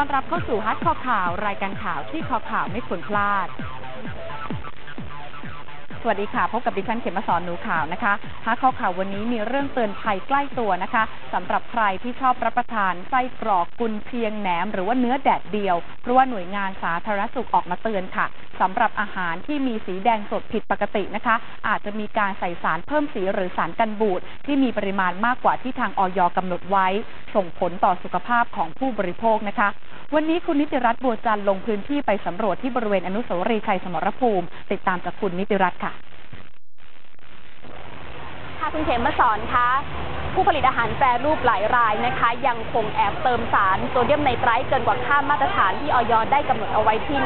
ต้อนรับเข้าสู่ฮัทคอข่าว รายการข่าวที่คอข่าวไม่ควรพลาด สวัสดีค่ะ พบกับดิฉันเขมมาสอนหนูข่าวนะคะฮัทคอข่าววันนี้มีเรื่องเตือนภัยใกล้ตัวนะคะสำหรับใครที่ชอบรับประทานไส้กรอกกุนเชียงแหนม หรือว่าเนื้อแดดเดียว เพราะว่าหน่วยงานสาธารณสุขออกมาเตือนค่ะสำหรับอาหารที่มีสีแดงสดผิดปกตินะคะ อาจจะมีการใส่สารเพิ่มสีหรือสารกันบูดที่มีปริมาณมากกว่าที่ทางออยกำหนดไว้ ส่งผลต่อสุขภาพของผู้บริโภคนะคะ วันนี้คุณนิติรัตน์บัวจันทร์ลงพื้นที่ไปสำรวจที่บริเวณอนุสาวรีย์ชัยสมรภูมิ ติดตามจากคุณนิติรัตน์ค่ะ ค่ะคุณเขมมาสอนคะผู้ผลิตอาหารแปรรูปหลายรายนะคะ ยังคงแอบเติมสารโซเดียมไนไตรท์เกินกว่าค่ามาตรฐานที่ออยได้กำหนดเอาไว้ที่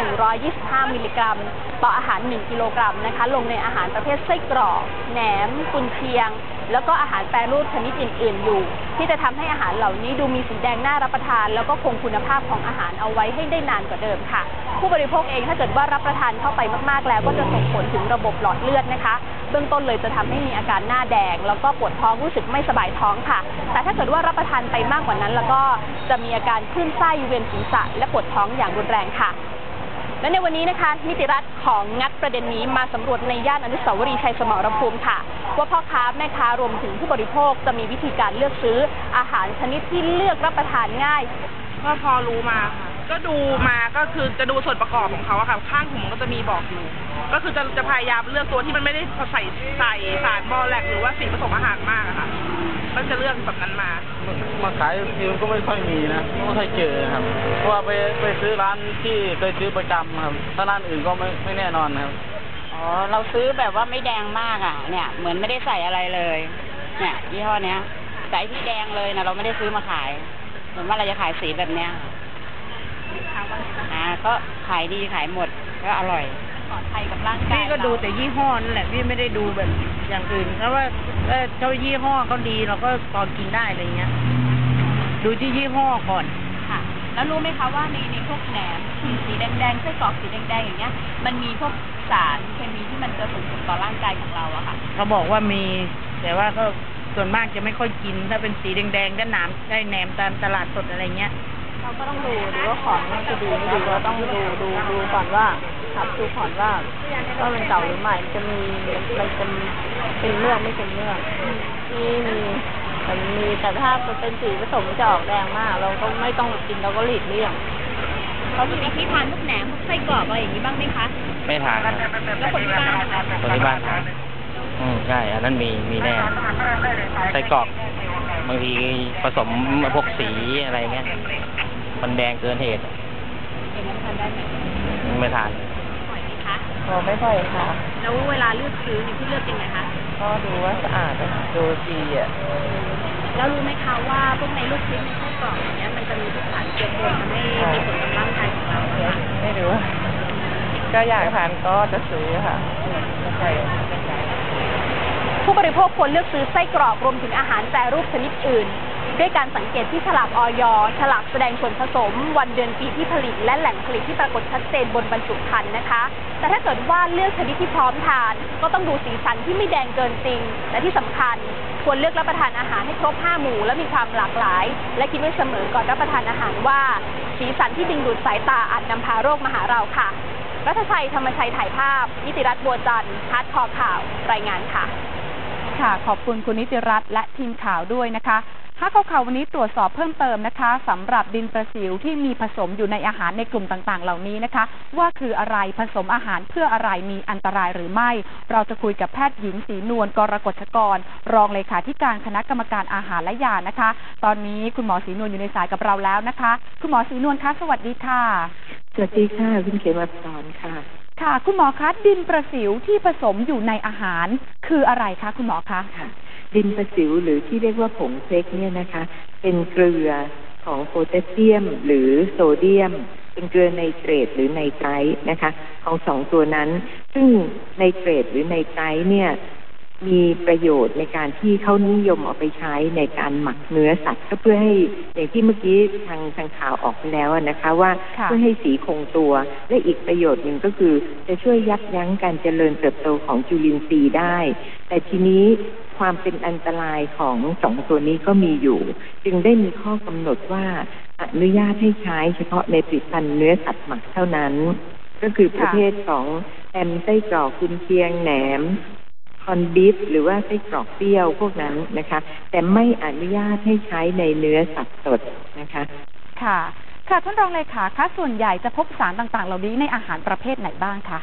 125 มิลลิกรัม ต่ออาหาร 1 กิโลกรัมนะคะ ลงในอาหารประเภทไส้กรอกแหนม กุนเชียง แล้วก็อาหารแปรรูปชนิดอื่นๆอยู่ ที่จะทำให้อาหารเหล่านี้ดูมีสีแดงน่ารับประทาน แล้วก็คงคุณภาพของอาหารเอาไว้ให้ได้นานกว่าเดิมค่ะ ผู้บริโภคเองถ้าเกิดว่ารับประทานเข้าไปมากๆแล้ว ก็จะส่งผลถึงระบบหลอดเลือดนะคะ เบื้องต้นเลยจะทำให้มีอาการหน้าแดง แล้วก็ปวดท้องรู้สึกไม่สบายท้องค่ะ แต่ถ้าเกิดว่ารับประทานไปมากกว่านั้น แล้วก็จะมีอาการคลื่นไส้เวียนศีรษะ และปวดท้องอย่างรุนแรงค่ะและในวันนี้นะคะ นิติรัตน์ของงัดประเด็นนี้มาสำรวจในย่านอนุสาวรีย์ชัยสมรภูมิค่ะ ว่าพ่อค้าแม่ค้ารวมถึงผู้บริโภคจะมีวิธีการเลือกซื้ออาหารชนิดที่เลือกรับประทานง่าย ก็พอรู้มาค่ะ ก็ดูมาก็คือจะดูส่วนประกอบของเขาอะค่ะ ข้างถุงก็จะมีบอกอยู่ ก็คือจะจะพยายามเลือกตัวที่มันไม่ได้ใส่ใส่สารบอแลกหรือว่าสีผสมอาหารมากอะค่ะ ก็จะเลือกแบบนั้นมา มาขายทีมันก็ไม่ค่อยมีนะไม่ค่อยเจอครับ เพราะว่าไปไปซื้อร้านที่เคยซื้อประจำครับ ถ้าร้านอื่นก็ไม่ไม่แน่นอนครับ อ๋อ เราซื้อแบบว่าไม่แดงมากอะ เนี่ย เหมือนไม่ได้ใส่อะไรเลย เนี่ยยี่ห้อเนี้ย ใส่ที่แดงเลยนะเราไม่ได้ซื้อมาขาย เหมือนว่าเราจะขายสีแบบเนี้ย อ่าก็ขายดีขายหมดก็อร่อย ปลอดภัยกับร่างกายพี่ก็ดูแต่ยี่ห้อนั่นแหละพี่ไม่ได้ดูแบบอย่างอื่นเพราะว่าเออเจ้ายี่ห้อเขาดีเราก็พอกินได้อะไรเงี้ย ดูที่ยี่ห้อก่อน ค่ะ แล้วรู้ไหมคะว่าในในพวกแหนมสีแดงๆไส้กรอกสีแดงๆอย่างเงี้ย มันมีพวกสารเคมีที่มันจะส่งผลต่อร่างกายของเราอะค่ะ เขาบอกว่ามี แต่ว่าก็ส่วนมากจะไม่ค่อยกิน ถ้าเป็นสีแดงๆก็หนามได้แหนมตามตลาดสดอะไรเงี้ย เราก็ต้องดูดูว่าของมันจะดีไม่ดีเราต้องดูดูดูก่อนว่าขับดูก่อนว่าว่ามันเก่าหรือใหม่มันจะมีมันจะเป็นเมือกไม่เป็นเมือกที่มีแต่มีแต่ถ้าเป็นสีผสมจะออกแดงมาก เราก็ไม่ต้องกินเราก็หลีกเลี่ยงเขามีที่ทานพวกแหนมพวกไส้กรอกอะไรอย่างนี้บ้างไหมคะไม่ทานครับแล้วคนที่บ้านนะคะคนที่บ้านทานอืมใช่อันนั้นมีมีแน่ไส้กรอกบางทีผสมพวกสีอะไรเงี้ย มันแดงเกินเหตุอย่างนั้นทานได้ไหมไม่ทานบ่อยไหมคะพอไม่ค่อยค่ะ แล้วเวลาเลือกซื้อนี่พี่เลือกยังไงคะ ก็ดูว่าสะอาดดูดีอะ แล้วรู้ไหมคะว่าพวกในลูกชิ้นในไส้กรอกอย่างเงี้ยมันจะมีพวกสารเจือปนทำให้มีผลกับร่างกายของเราอะค่ะไม่รู้ ก็อยากทานก็จะซื้อค่ะใช่ผู้บริโภคควรเลือกซื้อไส้กรอกรวมถึงอาหารแปรรูปชนิดอื่น ด้วยการสังเกตที่ฉลากออยฉลากแสดงส่วนผสม วันเดือนปีที่ผลิต และแหล่งผลิตที่ปรากฏชัดเจนบนบรรจุภัณฑ์นะคะ แต่ถ้าเกิดว่าเลือกชนิดที่พร้อมทาน ก็ต้องดูสีสันที่ไม่แดงเกินจริง และที่สำคัญควรเลือกรับประทานอาหารให้ครบ5หมู่และมีความหลากหลาย และคิดไว้เสมอก่อนรับประทานอาหารว่า สีสันที่ดึงดูดสายตาอาจนำพาโรคมาหาเราค่ะ รัฐชัยธรรมชัยถ่ายภาพ นิติรัตน์บัวจันทร์ฮาร์ดคอข่าว รายงานค่ะ ค่ะ ขอบคุณคุณนิติรัตน์และทีมข่าวด้วยนะคะ ถ้าเขาข่าววันนี้ตรวจสอบเพิ่มเติมนะคะสำหรับดินประสิวที่มีผสมอยู่ในอาหารในกลุ่มต่างๆ เหล่านี้นะคะ ว่าคืออะไรผสมอาหารเพื่ออะไรมีอันตรายหรือไม่ เราจะคุยกับแพทย์หญิงศรีนวลกรกฎชกร รองเลขาธิการคณะกรรมการอาหารและยานะคะ ตอนนี้คุณหมอศรีนวลอยู่ในสายกับเราแล้วนะคะ คุณหมอศรีนวลคะสวัสดีค่ะสวัสดีค่ะคุณเขมาสอนค่ะ ค่ะ คุณหมอคะดินประสิวที่ผสมอยู่ในอาหาร คืออะไรคะคุณหมอคะค่ะ ดินประสิวหรือที่เรียกว่าผงเซ็กเนี่ยนะคะ เป็นเกลือของโพแทสเซียม หรือโซเดียม เป็นเกลือไนเตรตหรือไนไตรท์นะคะ ของสองตัวนั้น ซึ่งไนเตรตหรือไนไตรท์เนี่ย มีประโยชน์ในการที่เขานิยมเอาไปใช้ในการหมักเนื้อสัตว์ก็เพื่อให้อย่างที่เมื่อกี้ทางทางข่าวออกไปแล้วอะนะคะ ว่าค่ะเพื่อให้สีคงตัว และอีกประโยชน์หนึ่งก็คือ จะช่วยยับยั้งการเจริญเติบโตของจุลินทรีย์ได้ แต่ทีนี้ความเป็นอันตรายของสองตัวนี้ก็มีอยู่ จึงได้มีข้อกำหนดว่าอนุญาตให้ใช้เฉพาะในผลิตภัณฑ์เนื้อสัตว์หมักเท่านั้น ก็คือประเภทของแฮมไส้กรอกกุนเชียงแหนม คอนบิฟหรือว่าไส้กรอกเปรี้ยวพวกนั้นนะคะ แต่ไม่อนุญาตให้ใช้ในเนื้อสัตว์สดนะคะ ค่ะ ค่ะท่านรองเลขาคะส่วนใหญ่จะพบสารต่างๆ เหล่านี้ในอาหารประเภทไหนบ้างคะ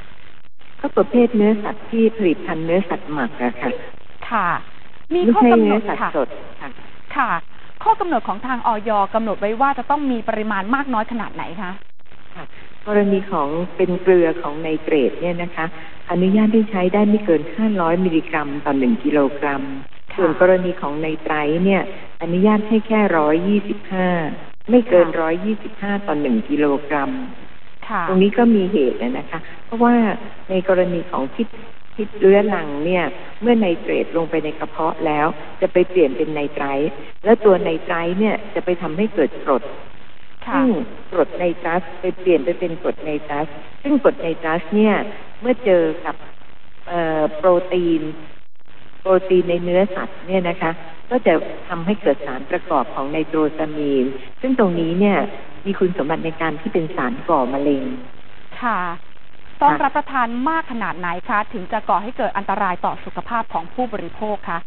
ก็ประเภทเนื้อสัตว์ที่ผลิตภัณฑ์เนื้อสัตว์หมักอะค่ะ ค่ะ มีไม่ข้อใช่กำหนเนื้อดสัตค่ะว์สดค่ะค่ะ ข้อกำหนดของทางออยกำหนดไว้ว่าจะต้องมีปริมาณมากน้อยขนาดไหนคะค่ะ กรณีของเป็นเกลือของไนเตรตเนี่ยนะคะ อนุญาตให้ใช้ได้ไม่เกิน 500 มิลลิกรัมต่อ 1 กิโลกรัมค่ะส่วนกรณีของไนไตรท์เนี่ย อนุญาตให้แค่ 125 ไม่เกิน 125 ต่อ 1 กิโลกรัมค่ะตรงนี้ก็มีเหตุนะนะคะ เพราะว่าในกรณีของพิษพิษเรื้อรังเนี่ย เมื่อไนเตรตลงไปในกระเพาะแล้ว จะไปเปลี่ยนเป็นไนไตรท์แล้วตัวไนไตรท์เนี่ยจะไปทำให้เกิดกรดค่ะ ซึ่งกรดไนตรัสไปเปลี่ยนไปเป็นกรดไนตรัสซึ่งกรดไนตรัสเนี่ย เมื่อเจอกับเอ่อโปรตีน โปรตีนในเนื้อสัตว์เนี่ยนะคะ ก็จะทำให้เกิดสารประกอบของไนโตรซามีน ซึ่งตรงนี้เนี่ย มีคุณสมบัติในการที่เป็นสารก่อมะเร็ง ค่ะ ต้องค่ะรับประทานมากขนาดไหนคะ ถึงจะก่อให้เกิดอันตรายต่อสุขภาพของผู้บริโภคคะ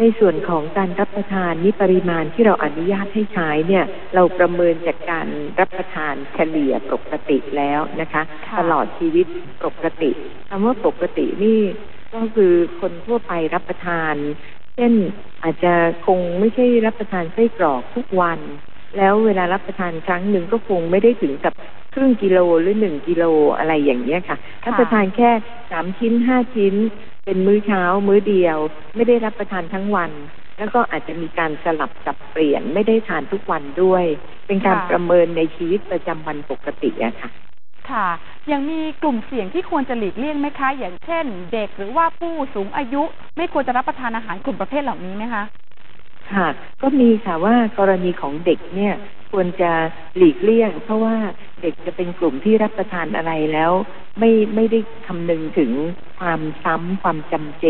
ในส่วนของการรับประทานนี่ปริมาณที่เราอนุญาตให้ใช้เนี่ย เราประเมินจากการรับประทานเฉลี่ยปกติแล้วนะคะค่ะตลอดชีวิตปกติคำว่าปกตินี่ก็คือคนทั่วไปรับประทาน เช่นอาจจะคงไม่ใช่รับประทานไส้กรอกทุกวัน แล้วเวลารับประทานครั้งหนึ่งก็คงไม่ได้ถึงกับครึ่งกิโลหรือหนึ่งกิโลอะไรอย่างเงี้ยค่ะรับประทานแค่สามชิ้นห้าชิ้น เป็นมื้อเช้ามื้อเดียว ไม่ได้รับประทานทั้งวัน แล้วก็อาจจะมีการสลับสับเปลี่ยนไม่ได้ทานทุกวันด้วย เป็นการค่ะประเมินในชีวิตประจำวันปกติอะค่ะค่ะยังมีกลุ่มเสี่ยงที่ควรจะหลีกเลี่ยงไหมคะ อย่างเช่น เด็กหรือว่าผู้สูงอายุ ไม่ควรจะรับประทานอาหารกลุ่มประเภทเหล่านี้ไหมคะ ค่ะก็มีค่ะว่ากรณีของเด็กเนี่ยควรจะหลีกเลี่ยง เพราะว่าเด็กจะเป็นกลุ่มที่รับประทานอะไรแล้ว ไม่ไม่ได้คำนึงถึงความซ้ำความจำเจ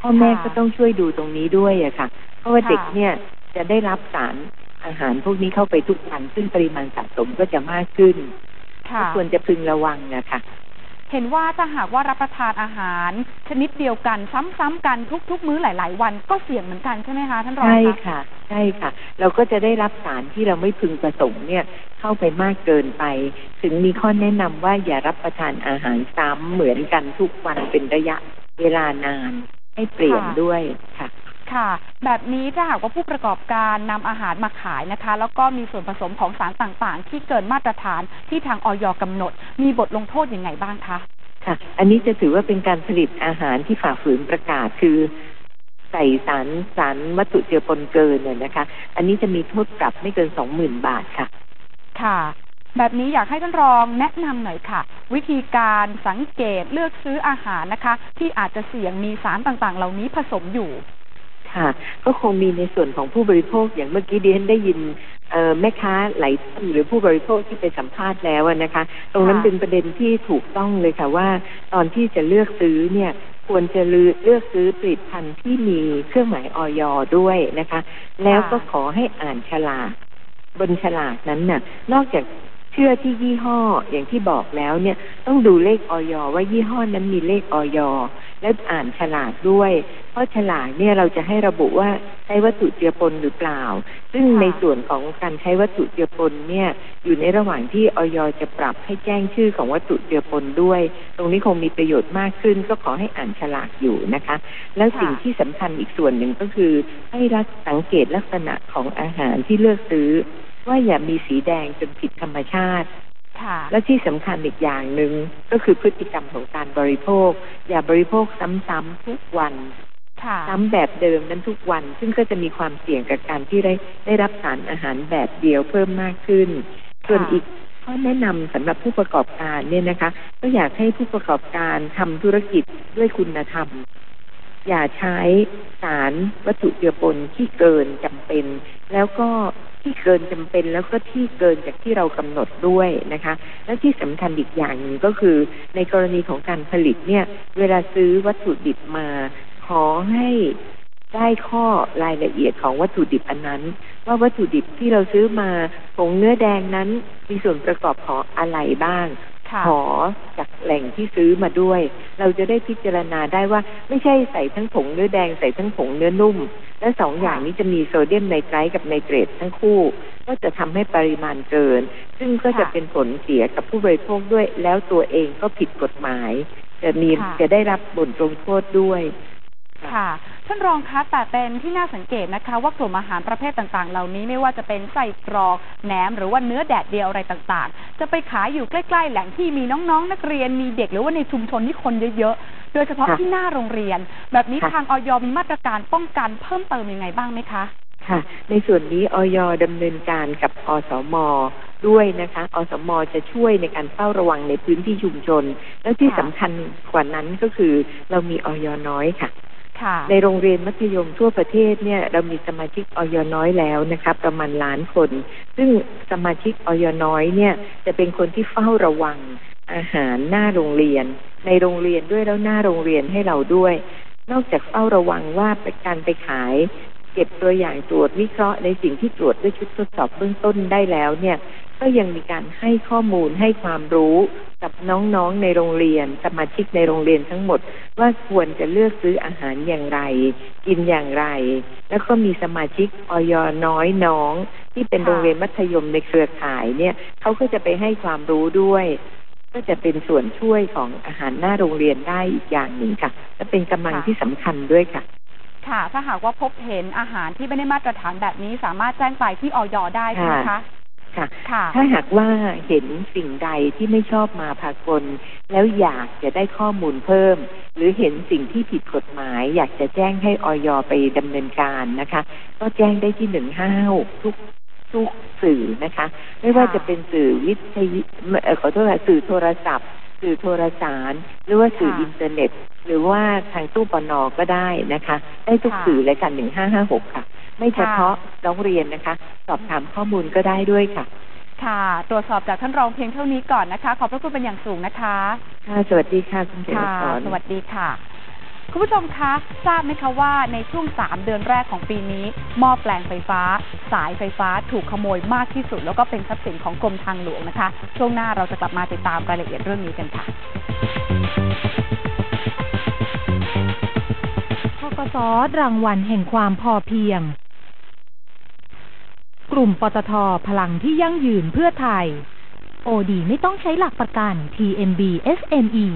พ่อแม่ค่ะก็ต้องช่วยดูตรงนี้ด้วยอะค่ะ เพราะว่าค่ะเด็กเนี่ยจะได้รับสารอาหารพวกนี้เข้าไปทุกวันซึ่งปริมาณสะสมก็จะมากขึ้นค่ะก็ควรจะพึงระวังนะคะ เห็นว่าถ้าหากว่ารับประทานอาหาร ชนิดเดียวกัน ซ้ำๆกันทุก ๆ มื้อหลาย ๆ วันก็เสี่ยงเหมือนกันใช่ไหมคะท่านรองใช่คะค่ะ ใช่ค่ะ เราก็จะได้รับสารที่เราไม่พึงประสงค์เนี่ยเข้าไปมากเกินไป ถึงมีข้อแนะนำว่าอย่ารับประทานอาหารซ้ำเหมือนกันทุกวันเป็นระยะเวลานานให้เปลี่ยนค่ะด้วยค่ะ ค่ะ แบบนี้ถ้าหากว่าผู้ประกอบการนำอาหารมาขายนะคะ แล้วก็มีส่วนผสมของสารต่างๆ ที่เกินมาตรฐานที่ทางออยกำหนด มีบทลงโทษยังไงบ้างคะ ค่ะ อันนี้จะถือว่าเป็นการผลิตอาหารที่ฝ่าฝืนประกาศคือใส่สารสารวัตถุเจือปนเกินเนี่ยนะคะ อันนี้จะมีโทษปรับไม่เกินสองหมื่นบาทค่ะ ค่ะ แบบนี้อยากให้ท่านรองแนะนำหน่อยค่ะ วิธีการสังเกตเลือกซื้ออาหารนะคะ ที่อาจจะเสี่ยงมีสารต่างๆ เหล่านี้ผสมอยู่ ค่ะ ก็คงมีในส่วนของผู้บริโภคอย่างเมื่อกี้ดิฉันได้ยินเอ่อแม่ค้าหลายท่านหรือผู้บริโภคที่ไปสัมภาษณ์แล้วอะนะคะ ตรงนั้นค่ะเป็นประเด็นที่ถูกต้องเลยค่ะว่า ตอนที่จะเลือกซื้อเนี่ยควรจะเลือกซื้อผลิตภัณฑ์ที่มีเครื่องหมายออยด้วยนะคะ แล้วก็ขอให้อ่านฉลากบนฉลากนั้นน่ะ นอกจาก เชื่อที่ยี่ห้ออย่างที่บอกแล้วเนี่ยต้องดูเลขออยว่ายี่ห้อนั้นมีเลขออยและอ่านฉลากด้วย เพราะฉลากเนี่ยเราจะให้ระบุว่าใช้วัตถุเจือปนหรือเปล่า ซึ่งในส่วนของการใช้วัตถุเจือปนเนี่ยอยู่ในระหว่างที่ออยจะปรับให้แจ้งชื่อของวัตถุเจือปนด้วย ตรงนี้คงมีประโยชน์มากขึ้น ก็ขอให้อ่านฉลากอยู่นะคะ แล้วสิ่งที่สำคัญอีกส่วนหนึ่งก็คือ ให้รักสังเกตลักษณะของอาหารที่เลือกซื้อ ว่าอย่ามีสีแดงจนผิดธรรมชาติค่ะและที่สำคัญอีกอย่างหนึ่งก็คือพฤติกรรมของการบริโภค อย่าบริโภคซ้ำๆทุกวันค่ะซ้ำแบบเดิมนั้นทุกวัน ซึ่งก็จะมีความเสี่ยงกับการที่ได้ได้รับสารอาหารแบบเดียวเพิ่มมากขึ้น ส่วนอีกข้อแนะนำสำหรับผู้ประกอบการเนี่ยนะคะ ก็อยากให้ผู้ประกอบการทำธุรกิจด้วยคุณธรรม อย่าใช้สารวัตถุเจือปนที่เกินจำเป็น แล้วก็ที่เกินจำเป็นแล้วก็ที่เกินจากที่เรากำหนดด้วยนะคะ และที่สำคัญอีกอย่างหนึ่งก็คือ ในกรณีของการผลิตเนี่ย เวลาซื้อวัตถุดิบมา ขอให้ได้ข้อรายละเอียดของวัตถุดิบอันนั้น ว่าวัตถุดิบที่เราซื้อมาผงเนื้อแดงนั้น มีส่วนประกอบของอะไรบ้าง ขอจากแหล่งที่ซื้อมาด้วย เราจะได้พิจารณาได้ว่าไม่ใช่ใส่ทั้งผงเนื้อแดงใส่ทั้งผงเนื้อนุ่ม และสองอย่างนี้จะมีโซเดียมไนไตรท์กับไนเตรตทั้งคู่ ก็จะทำให้ปริมาณเกิน ซึ่งก็จะค่ะเป็นผลเสียกับผู้บริโภคด้วย แล้วตัวเองก็ผิดกฎหมาย จะมีค่ะจะได้รับบทลงโทษด้วย ค่ะ ท่านรองคะแต่เป็นที่น่าสังเกตนะคะ ว่ากลุ่มอาหารประเภทต่างๆ เหล่านี้ไม่ว่าจะเป็นไส้กรอกแหนมหรือว่าเนื้อแดดเดียวอะไรต่างๆ จะไปขายอยู่ใกล้ๆ แหล่งที่มีน้องๆ นักเรียนมีเด็กหรือว่าในชุมชนที่คนเยอะๆ โดยเฉพาะค่ะที่หน้าโรงเรียน แบบนี้ค่ะทางออยมีมาตรการป้องกันเพิ่มเติมยังไงบ้างไหมคะค่ะ ในส่วนนี้ออยดำเนินการกับอสมด้วยนะคะ อสมจะช่วยในการเฝ้าระวังในพื้นที่ชุมชน แล้วที่ค่ะสำคัญกว่านั้นก็คือเรามีออยน้อยค่ะค่ะ ในโรงเรียนมัธยมทั่วประเทศเนี่ยเรามีสมาชิกออยน้อยแล้วนะคะประมาณล้านคน ซึ่งสมาชิกออยน้อยเนี่ยจะเป็นคนที่เฝ้าระวังอาหารหน้าโรงเรียน ในโรงเรียนด้วยแล้วหน้าโรงเรียนให้เราด้วย นอกจากเฝ้าระวังว่าไปการไปขาย เก็บตัวอย่างตรวจวิเคราะห์ในสิ่งที่ตรวจด้วยชุดทดสอบเบื้องต้นได้แล้วเนี่ย ก็ยังมีการให้ข้อมูลให้ความรู้กับน้องๆในโรงเรียน สมาชิกในโรงเรียนทั้งหมด ว่าควรจะเลือกซื้ออาหารอย่างไร กินอย่างไร แล้วก็มีสมาชิกออยน้อยน้อง ที่เป็นค่ะโรงเรียนมัธยมในเครือข่ายเนี่ยเขาก็จะไปให้ความรู้ด้วย ก็จะเป็นส่วนช่วยของอาหารหน้าโรงเรียนได้อีกอย่างหนึ่งค่ะและเป็นกำลังที่สำคัญด้วยค่ะค่ะ ถ้าหากว่าพบเห็นอาหารที่ไม่ได้มาตรฐานแบบนี้สามารถแจ้งไปที่ออยได้ใช่ไหมคะ ค่ะค่ะ ถ้าหากว่าเห็นสิ่งใดที่ไม่ชอบมาพากล แล้วอยากจะได้ข้อมูลเพิ่ม หรือเห็นสิ่งที่ผิดกฎหมาย อยากจะแจ้งให้ออยไปดำเนินการนะคะ ก็แจ้งได้ที่หนึ่งห้าทุกทุกสื่อนะคะ ไม่ว่าค่ะจะเป็นสื่อวิทยุเอ่อขอโทษค่ะสื่อโทรศัพท์ สื่อโทรสาร หรือว่าสื่อค่ะอินเทอร์เน็ต หรือว่าทางตู้ปนอก็ได้นะคะ ได้ทุกค่ะสื่อเลยค่ะหนึ่งห้าห้าหกค่ะ ไม่เฉพาะร้องเรียนนะคะ สอบถามข้อมูลก็ได้ด้วยค่ะ ค่ะ ตรวจสอบจากท่านรองเพียงเท่านี้ก่อนนะคะ ขอบพระคุณเป็นอย่างสูงนะคะค่ะสวัสดีค่ะคุณเขมค่ะสอนสวัสดีค่ะคุณผู้ชมคะทราบไหมคะว่าในช่วง 3 เดือนแรกของปีนี้ หม้อแปลงไฟฟ้า สายไฟฟ้าถูกขโมยมากที่สุด แล้วก็เป็นทรัพย์สินของกรมทางหลวงนะคะ ช่วงหน้าเราจะกลับมาติดตามรายละเอียดเรื่องนี้กันค่ะทกสรางวัลแห่งความพอเพียง กลุ่มปตทพลังที่ยั่งยืนเพื่อไทย โอดีไม่ต้องใช้หลักประกัน TMB SME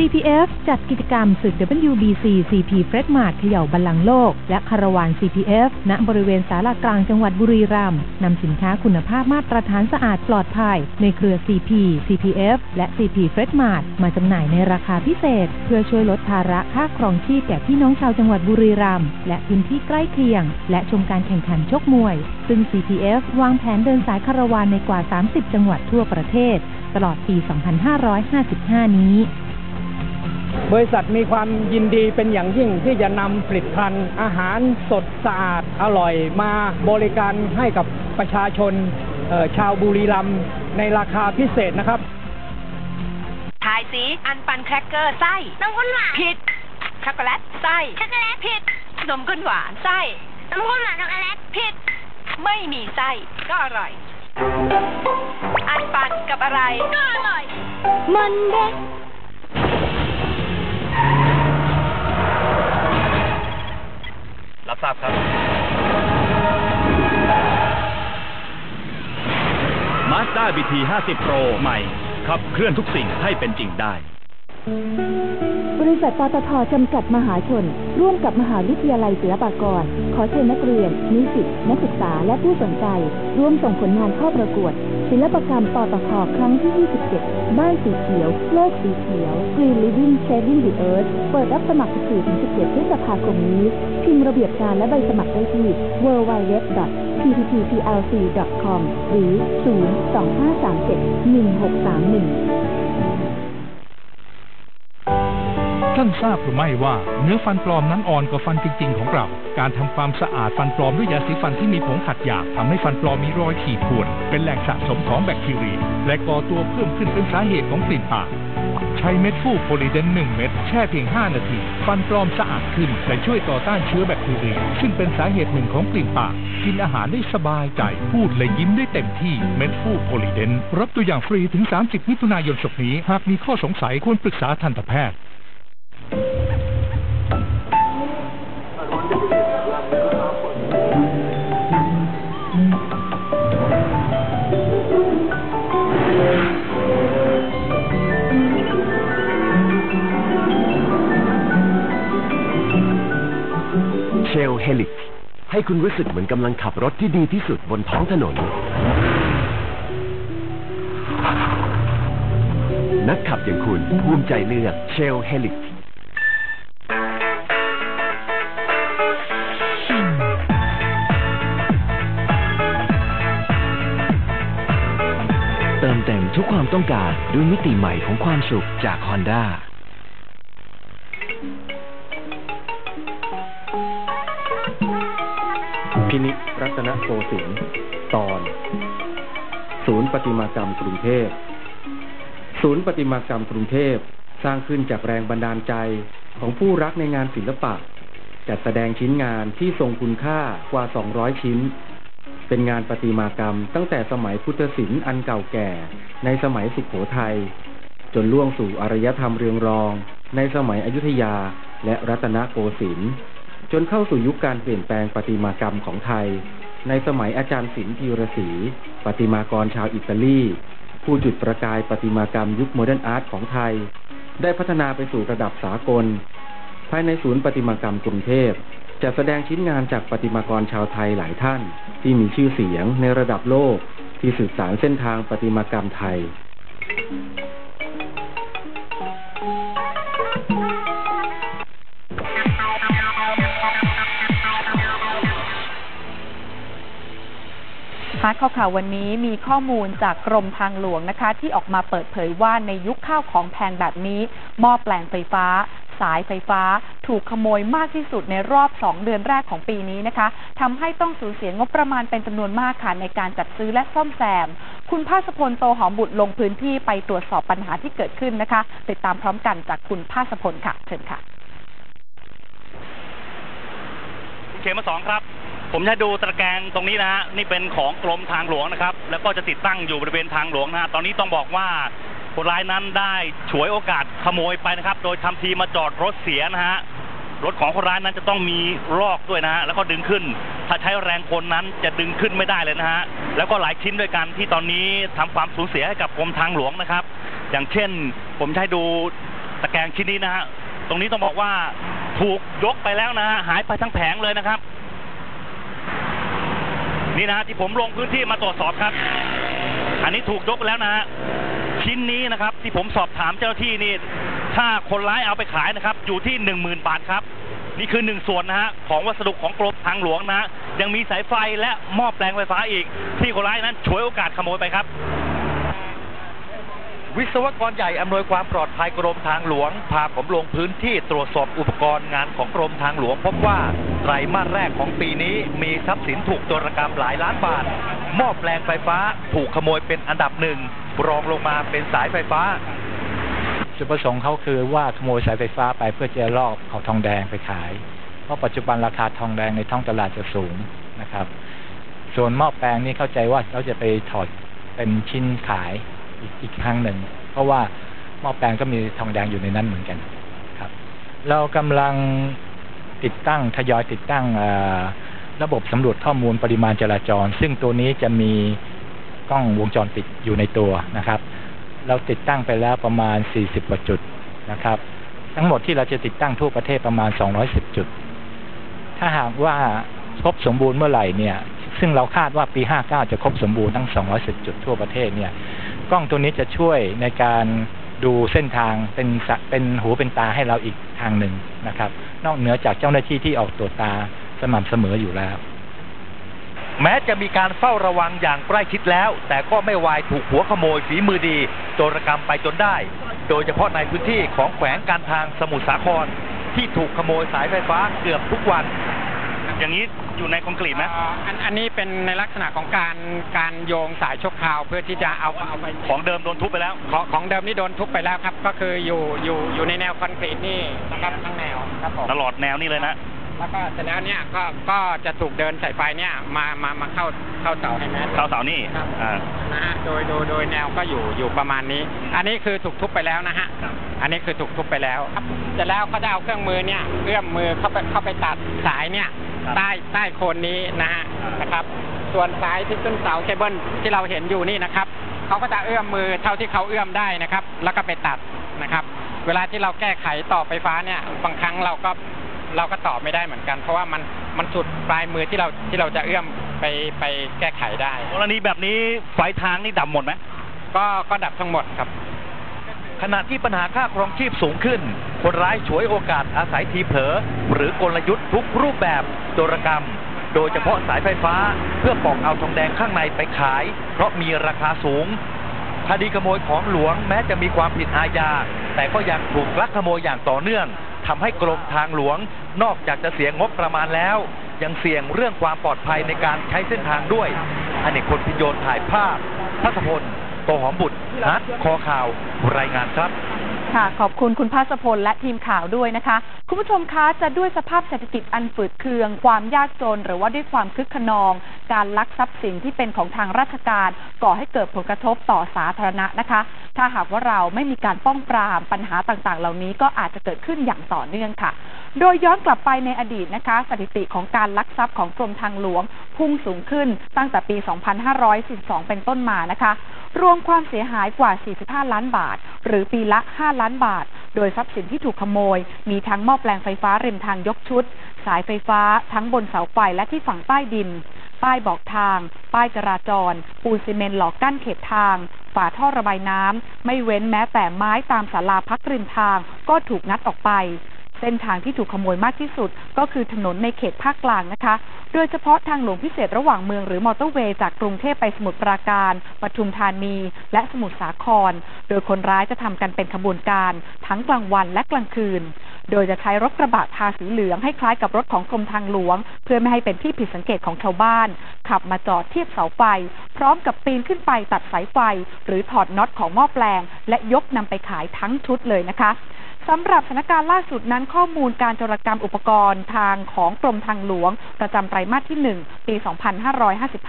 CPF จัดกิจกรรมศึก WBC CP f r e d m a r t เขย่าบัลลังก์โลก และคาราวาน CPF ณบริเวณสารากลางจังหวัดบุรีรัมย์นำสินค้าคุณภาพมาตรฐานสะอาดปลอดภัย ในเครือ CP CPF และ CP f r e d m a r t มาจำหน่ายในราคาพิเศษ เพื่อช่วยลดภาระค่าครองชีพแก่พี่น้องชาวจังหวัดบุรีรัมย์และพื้นที่ใกล้เคียง และชมการแข่งขันชกมวย ซึ่ง CPF วางแผนเดินสายคาราวานในกว่า 30 จังหวัดทั่วประเทศ ตลอดปี 2555 นี้ บริษัทมีความยินดีเป็นอย่างยิ่งที่จะนำผลิตภัณฑ์อาหารสดสะอาดอร่อยมาบริการให้กับประชาชนเอ่อชาวบุรีรัมย์ในราคาพิเศษนะครับ ทายสิอันปันแครกเกอร์ไส้นมข้นหวานผิดช็อกโกแลตไส้ช็อกโกแลตผิดนมข้นหวานไส้นมข้นหวานช็อกโกแลตผิด ไม่มีไส้ก็อร่อย อันปันกับอะไรก็อร่อย มันเด็ก รับทราบครับ Mazda BT 50 Pro ใหม่ ขับเคลื่อนทุกสิ่งให้เป็นจริงได้ บริษัทปตทจำกัดมหาชน ร่วมกับมหาวิทยาลัยศิลปากร ขอเชิญนักเรียน นิสิต นักศึกษาและผู้สนใจ ร่วมส่งผลงานเข้าประกวด ศิลปกรรมปตทครั้งที่ 27 บ้านสีเขียว โลกสีเขียว Green Living Saving the Earth เปิดรับสมัคร14-17พฤษภาคมนี้ พิมพ์ระเบียบการและใบสมัครได้ที่ www.pttplc.com หรือ 025371681 ท่านทราบหรือไม่ว่าเนื้อฟันปลอมนั้นอ่อนกว่าฟันจริง ๆ ของเรา การทำความสะอาดฟันปลอมด้วยยาสีฟันที่มีผงขัดหยาบทำให้ฟันปลอมมีรอยขีดข่วน เป็นแหล่งสะสมของแบคทีเรีย และก่อตัวเพิ่มขึ้นเป็นสาเหตุของกลิ่นปากใช้เม็ดฟูโพลีเดน1เม็ดแช่เพียง 5 นาที ฟันปลอมสะอาดขึ้น และช่วยต่อต้านเชื้อแบคทีเรีย ซึ่งเป็นสาเหตุหนึ่งของกลิ่นปาก กินอาหารได้สบายใจ พูดและยิ้มได้เต็มที่ เม็ดฟูโพลีเดนรับตัวอย่างฟรีถึง 30 มิถุนายนศกนี้ หากมีข้อสงสัยควรปรึกษาทันตแพทย์ ให้คุณรู้สึกเหมือนกำลังขับรถที่ดีที่สุดบนท้องถนน นักขับอย่างคุณภูมิใจเลือกเชลเฮลิกเติมเต็มทุกความต้องการด้วยมิติใหม่ของความสุขจาก Honda พินิจรัตนโกสินทร์ตอน ศูนย์ประติมากรรมกรุงเทพ ศูนย์ประติมากรรมกรุงเทพสร้างขึ้นจากแรงบันดาลใจของผู้รักในงานศิลปะ จัดแสดงชิ้นงานที่ทรงคุณค่ากว่า 200 ชิ้น เป็นงานประติมากรรมตั้งแต่สมัยพุทธศิลป์อันเก่าแก่ในสมัยสุขโขทัยจนล่วงสู่อารยธรรมเรืองรอง ในสมัยอยุธยาและรัตนโกสินทร์ จนเข้าสู่ยุคการเปลี่ยนแปลงประติมากรรมของไทย ในสมัยอาจารย์ศิลป์ธีรศรีประติมากรชาวอิตาลี ผู้จุดประกายประติมากรรมยุคโมเดิร์นอาร์ตของไทย ได้พัฒนาไปสู่ระดับสากล ภายในศูนย์ประติมากรรมกรุงเทพจะแสดงชิ้นงานจากประติมากรชาวไทยหลายท่าน ที่มีชื่อเสียงในระดับโลก ที่สืบสานเส้นทางประติมากรรมไทย ฮาร์ดข่าวข่าววันนี้มีข้อมูลจากกรมทางหลวงนะคะ ที่ออกมาเปิดเผยว่าในยุคข้าวของแพงแบบนี้หม้อแปลงไฟฟ้า สายไฟฟ้า ถูกขโมยมากที่สุดในรอบ 2 เดือนแรกของปีนี้นะคะทำให้ต้องสูญเสียงบประมาณเป็นจำนวนมากค่ะในการจัดซื้อและซ่อมแซม คุณภาสพลโตหอมบุตรลงพื้นที่ไปตรวจสอบปัญหาที่เกิดขึ้นนะคะ ติดตามพร้อมกันจากคุณภาสพลค่ะเชิญค่ะเขมมาสองครับ ผมจะดูตะแกรงตรงนี้นะฮะนี่เป็นของกรมทางหลวงนะครับ แล้วก็จะติดตั้งอยู่บริเวณทางหลวงนะฮะตอนนี้ต้องบอกว่าคนร้ายนั้นได้ฉวยโอกาสขโมยไปนะครับ โดยทำทีมาจอดรถเสียนะฮะรถของคนร้ายนั้นจะต้องมีลอกด้วยนะฮะแล้วก็ดึงขึ้น ถ้าใช้แรงคนนั้นจะดึงขึ้นไม่ได้เลยนะฮะแล้วก็หลายชิ้นด้วยกันที่ตอนนี้ทำความสูญเสียให้กับกรมทางหลวงนะครับ อย่างเช่น ผมให้ดูตะแกรงชิ้นนี้นะฮะตรงนี้ต้องบอกว่าถูกยกไปแล้วนะฮะหายไปทั้งแผงเลยนะครับ นี่นะฮะที่ผมลงพื้นที่มาตรวจสอบครับ อันนี้ถูกยกแล้วนะฮะชิ้นนี้นะครับ ที่ผมสอบถามเจ้าหน้าที่นี่ ถ้าคนร้ายเอาไปขายนะครับ อยู่ที่หนึ่งหมื่นบาทครับ นี่คือหนึ่งส่วนนะฮะของวัสดุของกรมทางหลวงนะฮะยังมีสายไฟและหม้อแปลงไฟฟ้าอีก ที่คนร้ายนั้นฉวยโอกาสขโมยไปครับ วิศวกรใหญ่อำนวยความปลอดภัยกรมทางหลวง พาผมลงพื้นที่ตรวจสอบอุปกรณ์งานของกรมทางหลวง พบว่าไตรมาสแรกของปีนี้มีทรัพย์สินถูกโจรกรรมหลายล้านบาท หม้อแปลงไฟฟ้าถูกขโมยเป็นอันดับหนึ่ง รองลงมาเป็นสายไฟฟ้า จุดประสงค์เขาคือว่าขโมยสายไฟฟ้าไปเพื่อจะลอกเอาทองแดงไปขาย เพราะปัจจุบันราคาทองแดงในท้องตลาดจะสูงนะครับ ส่วนหม้อแปลงนี่เข้าใจว่าเขาจะไปถอดเป็นชิ้นขาย อีกอีกครั้งหนึ่ง เพราะว่าหม้อแปลงก็มีทองแดงอยู่ในนั้นเหมือนกันครับ เรากำลังติดตั้งทยอยติดตั้งระบบสำรวจข้อมูลปริมาณจราจร ซึ่งตัวนี้จะมีกล้องวงจรปิดอยู่ในตัวนะครับ เราติดตั้งไปแล้วประมาณ 40กว่าจุดนะครับ ทั้งหมดที่เราจะติดตั้งทั่วประเทศประมาณ 210 จุด ถ้าหากว่าครบสมบูรณ์เมื่อไหร่เนี่ย ซึ่งเราคาดว่าปี 59 จะครบสมบูรณ์ทั้ง 210 จุดทั่วประเทศเนี่ย กล้องตัวนี้จะช่วยในการดูเส้นทางเป็นสะเป็นหูเป็นตาให้เราอีกทางหนึ่งนะครับ นอกเหนือจากเจ้าหน้าที่ที่ออกตรวจตาสม่ำเสมออยู่แล้ว แม้จะมีการเฝ้าระวังอย่างใกล้ชิดแล้ว แต่ก็ไม่วายถูกหัวขโมยฝีมือดี โจรกรรมไปจนได้ โดยเฉพาะในพื้นที่ของแขวงการทางสมุทรสาคร ที่ถูกขโมยสายไฟฟ้าเกือบทุกวัน อย่างนี้ อยู่ในคอนกรีตไหมอันอันนี้เป็นในลักษณะของการการโยงสายชั่วคราวเพื่อที่จะเอาเอาไปของเดิมโดนทุบไปแล้ว ของของเดิมนี่โดนทุบไปแล้วครับ ก็คืออยู่อยู่อยู่ในแนวคอนกรีตนี่นะครับทั้งแนวครับผมตลอดแนวนี่เลยนะแล้วก็เสร็จแล้วเนี่ยก็ก็จะถูกเดินสายไฟเนี่ยมามามาเข้าเข้าเสาให้แมสเข้าเสานี่ครับอ่านะฮะโดยโดยโดยแนวก็อยู่อยู่ประมาณนี้ อันนี้คือถูกทุบไปแล้วนะฮะอันนี้คือถูกทุบไปแล้วครับเสร็จแล้วก็จะเอาเครื่องมือเนี่ยเอื้อมมือเข้าไปเข้าไปตัดสายเนี่ย ใต้ใต้โคนนี้นะฮะนะครับ ส่วนสายที่ขึ้นเสาเคเบิลที่เราเห็นอยู่นี่นะครับเขาก็จะเอื้อมมือเท่าที่เขาเอื้อมได้นะครับ แล้วก็ไปตัดนะครับ เวลาที่เราแก้ไขต่อไฟฟ้าเนี่ย บางครั้งเราก็เราก็ตอบไม่ได้เหมือนกัน เพราะว่ามันมันสุดปลายมือที่เราที่เราจะเอื้อมไปไปแก้ไขได้กรณีแบบนี้ไฟทางนี่ดับหมดไหมก็ก็ดับทั้งหมดครับ ขณะที่ปัญหาค่าครองชีพสูงขึ้น คนร้ายฉวยโอกาสอาศัยทีเผลอหรือกลยุทธ์ทุกรูปแบบโจรกรรม โดยเฉพาะสายไฟฟ้าเพื่อปอกเอาทองแดงข้างในไปขาย เพราะมีราคาสูงคดีขโมยของหลวงแม้จะมีความผิดอาญาแต่ก็ยังถูกลักขโมยอย่างต่อเนื่องทำให้กรมทางหลวง นอกจากจะเสียงบประมาณแล้ว ยังเสี่ยงเรื่องความปลอดภัยในการใช้เส้นทางด้วยอเนกคนพิญโยนถ่ายภาพทัศพล โตหอมบุตรนัดคอข่าวรายงานครับค่ะขอบคุณคุณภาสพลและทีมข่าวด้วยนะคะ คุณผู้ชมคะจะด้วยสภาพเศรษฐกิจอันฝืดเคือง ความยากจน หรือว่าด้วยความคึกขนอง การลักทรัพย์สินที่เป็นของทางราชการ ก่อให้เกิดผลกระทบต่อสาธารณะนะคะ ถ้าหากว่าเราไม่มีการป้องปรามปัญหาต่างๆ เหล่านี้ก็อาจจะเกิดขึ้นอย่างต่อเนื่องค่ะ โดยย้อนกลับไปในอดีตนะคะ สถิติของการลักทรัพย์ของกรมทางหลวง พุ่งสูงขึ้นตั้งแต่ปี 2542 เป็นต้นมานะคะ รวมความเสียหายกว่า 45 ล้านบาท หรือปีละ 5 ล้านบาท โดยทรัพย์สินที่ถูกขโมย มีทั้งหม้อแปลงไฟฟ้าริมทางยกชุด สายไฟฟ้า ทั้งบนเสาไฟและที่ฝั่งใต้ดิน ป้ายบอกทาง ป้ายจราจร ปูนซีเมนต์หลอกกั้นเขตทาง ฝาท่อระบายน้ำไม่เว้นแม้แต่ไม้ตามศาลาพักริมทางก็ถูกงัดออกไป เส้นทางที่ถูกขโมยมากที่สุด ก็คือถนนในเขตภาคกลางนะคะ โดยเฉพาะทางหลวงพิเศษระหว่างเมืองหรือมอเตอร์เวย์จากกรุงเทพไปสมุทรปราการ ปทุมธานี และสมุทรสาคร โดยคนร้ายจะทำกันเป็นขบวนการ ทั้งกลางวันและกลางคืน โดยจะใช้รถกระบะทาสีเหลืองให้คล้ายกับรถของกรมทางหลวง เพื่อไม่ให้เป็นที่ผิดสังเกตของชาวบ้าน ขับมาจอดเทียบเสาไฟ พร้อมกับปีนขึ้นไปตัดสายไฟ หรือถอดน็อตของหม้อแปลง และยกนำไปขายทั้งชุดเลยนะคะ สำหรับสถานการณ์ล่าสุดนั้นข้อมูลการโจรกรรมอุปกรณ์ทางของกรมทางหลวง ประจำไตรมาสที่ 1 ปี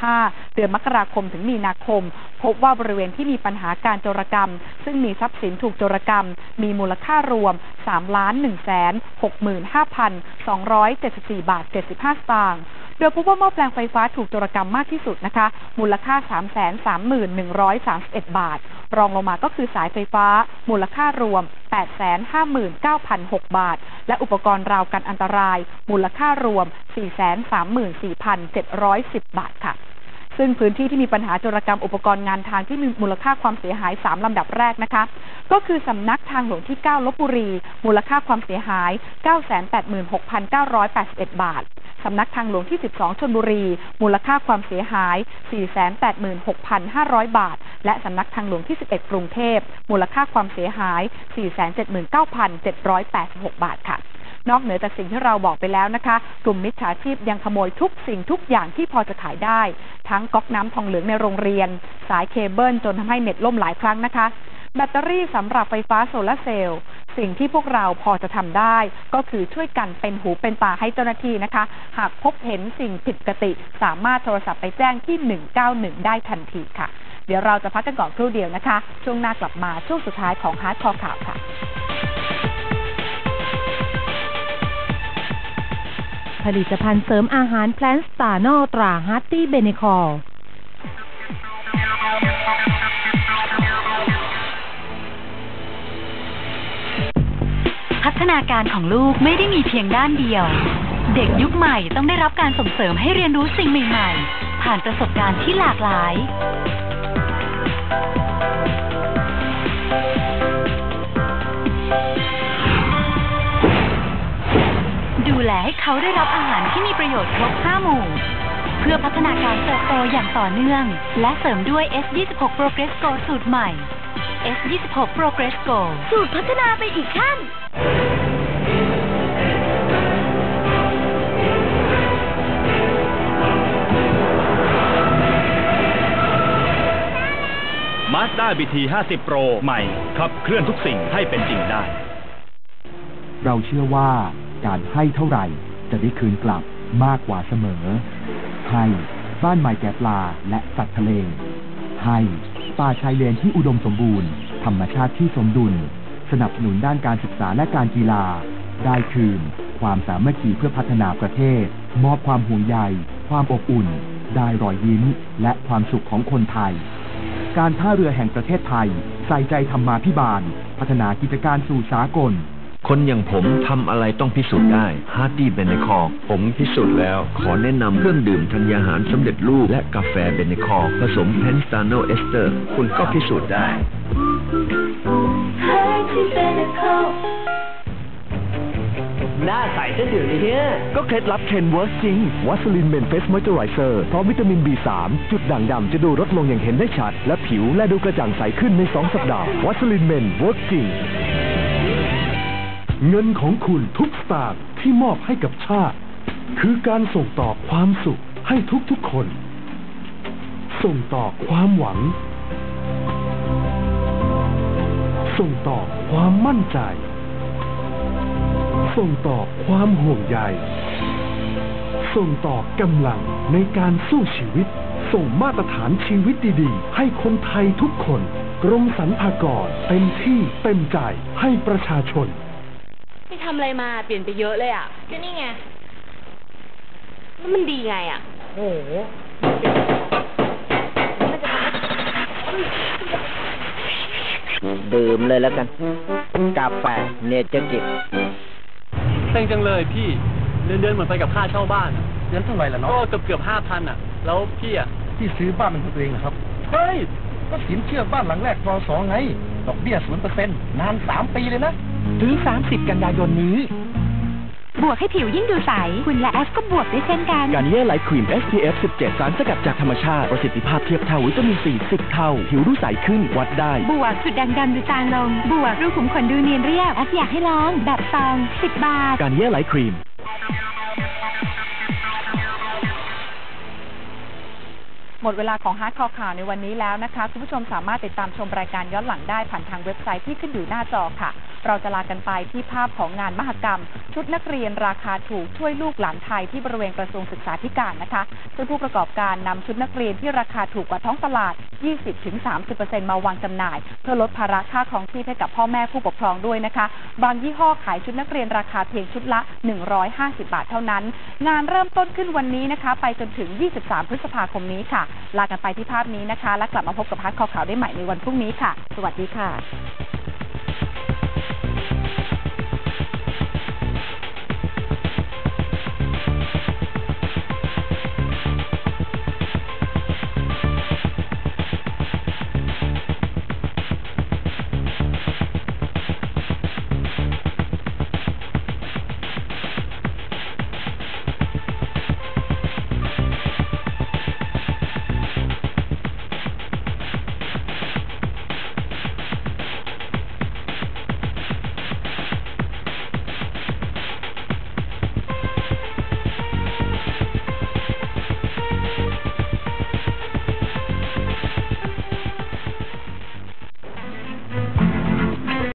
2555 เดือนมกราคมถึงมีนาคม พบว่าบริเวณที่มีปัญหาการโจรกรรม ซึ่งมีทรัพย์สินถูกโจรกรรม มีมูลค่ารวม 3,165,274 บาท 75 สตางค์ โดยพบว่าหม้อแปลงไฟฟ้าถูกโจรกรรมมากที่สุดนะคะ มูลค่า 331,131 บาท รองลงมาก็คือสายไฟฟ้า มูลค่ารวม 859,006 บาท และอุปกรณ์ราวกันอันตราย มูลค่ารวม 434,710 บาทค่ะซึ่งพื้นที่ที่มีปัญหาโจรกรรมอุปกรณ์งานทางที่มีมูลค่าความเสียหาย 3 ลำดับแรกนะคะ ก็คือสำนักทางหลวงที่ 9 ลบบุรี มูลค่าความเสียหาย 986,981 บาท สำนักทางหลวงที่ 12 ชนบุรี มูลค่าความเสียหาย 486,500 บาท และสำนักทางหลวงที่ 11 กรุงเทพ มูลค่าความเสียหาย 479,786 บาทค่ะนอกเหนือจากสิ่งที่เราบอกไปแล้วนะคะ กลุ่มมิจฉาชีพยังขโมยทุกสิ่งทุกอย่างที่พอจะขายได้ ทั้งก๊อกน้ำทองเหลืองในโรงเรียน สายเคเบิลจนทำให้เน็ตล่มหลายครั้งนะคะ แบตเตอรี่สำหรับไฟฟ้าโซลาเซลล์ สิ่งที่พวกเราพอจะทำได้ ก็คือช่วยกันเป็นหูเป็นตาให้เจ้าหน้าที่นะคะ หากพบเห็นสิ่งผิดปกติ สามารถโทรศัพท์ไปแจ้งที่ 191 ได้ทันทีค่ะ เดี๋ยวเราจะพักกันก่อนครู่เดียวนะคะ ช่วงหน้ากลับมาช่วงสุดท้ายของฮาร์ดคอข่าวค่ะผลิตภัณฑ์เสริมอาหารแพลนสตาร์นอตราฮาร์ตี้เบเนคอร์ นาการของลูกไม่ได้มีเพียงด้านเดียว เด็กยุคใหม่ต้องได้รับการส่งเสริมให้เรียนรู้สิ่งใหม่ๆ ผ่านประสบการณ์ที่หลากหลาย ดูแลให้เขาได้รับอาหารที่มีประโยชน์ครบห้าหมู่เพื่อพัฒนาการเติบโตอย่างต่อเนื่อง และเสริมด้วย S26 Progress Go สูตรใหม่ S26 Progress Go สูตรพัฒนาไปอีกขั้น Mazda BT 50 Pro ใหม่ขับเคลื่อนทุกสิ่งให้เป็นจริงได้ เราเชื่อว่าการให้เท่าไหร่จะได้คืนกลับมากกว่าเสมอ ให้บ้านใหม่แก่ปลาและสัตว์ทะเล ให้ป่าชายเลนที่อุดมสมบูรณ์ ธรรมชาติที่สมดุล สนับสนุนด้านการศึกษาและการกีฬา ได้คืน ความสามัคคีเพื่อพัฒนาประเทศ มอบความห่วงใย ความอบอุ่น ได้รอยยิ้ม และความสุขของคนไทย การท่าเรือแห่งประเทศไทย ใส่ใจธรรมาภิบาล พัฒนากิจการสู่สากล คนอย่างผมทำอะไรต้องพิสูจน์ได้ฮาร์ดี้เบเนคอร์ผมพิสูจน์แล้ว ขอแนะนำเครื่องดื่มธัญญาหารสำเร็จรูปและกาแฟเบเนคอร์ผสมเพนสตาโนเอสเตอร์ คุณก็พิสูจน์ได้ หน้าใสซะเดี๋ยวนี้ก็เคล็ดลับเคนเวิร์กจริงวัสลินเมนเฟสมอยเจอไรเซอร์พร้อมวิตามิน B3 จุดด่างดำจะดูลดลงอย่างเห็นได้ชัด และผิวและดูกระจ่างใสขึ้นใน 2 สัปดาห์วัสลินเมนเวิร์กจริง เงินของคุณทุกสตางค์ที่มอบให้กับชาติ คือการส่งต่อความสุขให้ทุกๆคน ส่งต่อความหวัง ส่งต่อความมั่นใจ ส่งต่อความห่วงใย ส่งต่อกำลังในการสู้ชีวิต ส่งมาตรฐานชีวิตดีๆ ให้คนไทยทุกคน กรมสรรพากรเต็มที่เต็มใจให้ประชาชนไปทำอะไรมาเปลี่ยนไปเยอะเลยอะก็นี่ไง แล้วมันดีไงอะ โอ้โหดื่มเลยแล้วกัน กาแฟเนเจอร์กิฟ เซ็งจังเลยพี่เดือนเดือนเหมือนไปกับค่าเช่าบ้านอะเดือนเท่าไหร่ล่ะเนาะก็เกือบเกือบห้าพันอะ แล้วพี่อะ ที่ซื้อบ้านเป็นของตัวเองนะครับ เฮ้ย ก็สินเชื่อบ้านหลังแรกพอสองไง ดอกเบี้ยศูนย์เปอร์เซ็นต์นานสามปีเลยนะ ถึง 30 กันยายนนี้ บวกให้ผิวยิ่งดูใส คุณและแอฟก็บวกได้เช่นกัน การเย่ไลท์ครีม SPF 17 สารสกัดจากธรรมชาติ ประสิทธิภาพเทียบเท่าวิตามินซี10 เท่า ผิวดูใสขึ้นวัดได้ บวกจุดด่างดำดูจางลง บวกรูขุมขนดูเนียนเรียบแอฟอยากให้ลอง แบบซอง 10 บาท การเย่ไลท์ครีม หมดเวลาของฮาร์ดคอร์ข่าวในวันนี้แล้วนะคะ คุณผู้ชมสามารถติดตามชมรายการย้อนหลังได้ผ่านทางเว็บไซต์ที่ขึ้นอยู่หน้าจอค่ะ เราจะลากันไปที่ภาพของงานมหกรรม ชุดนักเรียนราคาถูกช่วยลูกหลานไทยที่บริเวณกระทรวงศึกษาธิการนะคะ ซึ่งผู้ประกอบการนำชุดนักเรียนที่ราคาถูกกว่าท้องตลาด 20-30%มาวางจำหน่าย เพื่อลดภาระค่าของชีพให้กับพ่อแม่ผู้ปกครองด้วยนะคะ บางยี่ห้อขายชุดนักเรียนราคาเพียงชุดละ 150 บาทเท่านั้น งานเริ่มต้นขึ้นวันนี้นะคะ ไปจนถึง 23 พฤษภาคมนี้ค่ะลากันไปที่ภาพนี้นะคะ และกลับมาพบกับพัดคอข่าวได้ใหม่ในวันพรุ่งนี้ค่ะ สวัสดีค่ะ